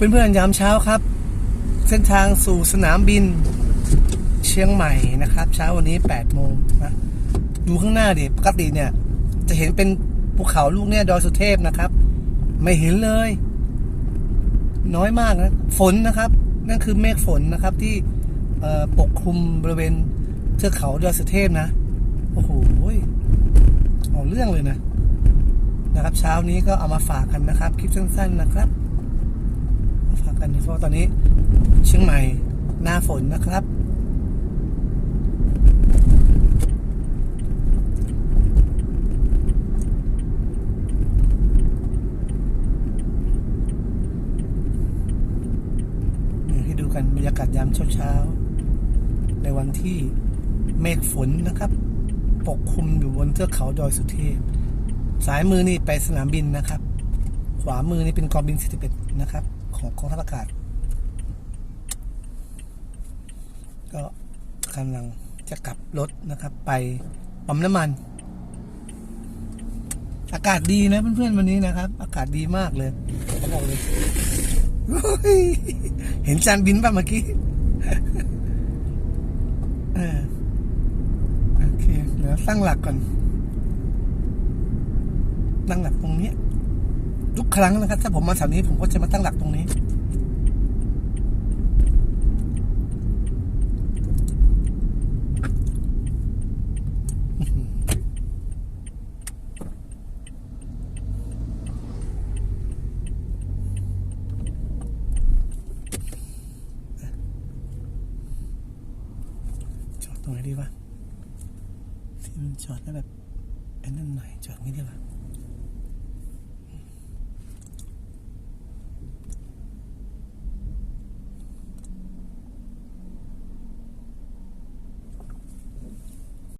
เพื่อนๆยามเช้าครับ เส้นทางสู่สนามบินเชียงใหม่นะครับ เช้าวันนี้8โมงนะดูข้างหน้าดิปกติเนี่ย จะเห็นเป็นภูเขาลูกเนี่ยดอยสุเทพนะครับ ไม่เห็นเลย น้อยมากนะฝนนะครับ นั่นคือเมฆฝนนะครับที่ปกคลุมบริเวณเทือกเขาดอยสุเทพนะโอ้โหเอาเรื่องเลยนะนะครับ เช้านี้ก็เอามาฝากกันนะครับ คลิปสั้นๆนะครับ ฝากกันเพราะตอนนี้เชียงใหม่หน้าฝนนะครับให้ดูกันบรรยากาศยามเช้าๆ ในวันที่เมฆฝนนะครับ ปกคลุมอยู่บนเทือกเขาดอยสุเทพสายมือนี่ไปสนามบินนะครับ ขวามือนี่เป็นกองบิน 41 นะครับ ของกองทัพอากาศ ก็กำลังจะกลับรถนะครับ ไปปั๊มน้ำมัน อากาศดีนะเพื่อนๆวันนี้นะครับ อากาศดีมากเลยเขาบอกเลยเห็นจานบินป่ะเมื่อกี้โอเคเดี๋ยวตั้งหลักก่อนตั้งหลักตรงนี้ ทุกครั้งนะครับ ถ้าผมมาแถวนี้ผมก็จะมาตั้งหลักตรงนี้ จอดตรงไหนดีวะที่มันจอดแล้วแบบไอ้นั่นหน่อยจอดงี้ดีกว่า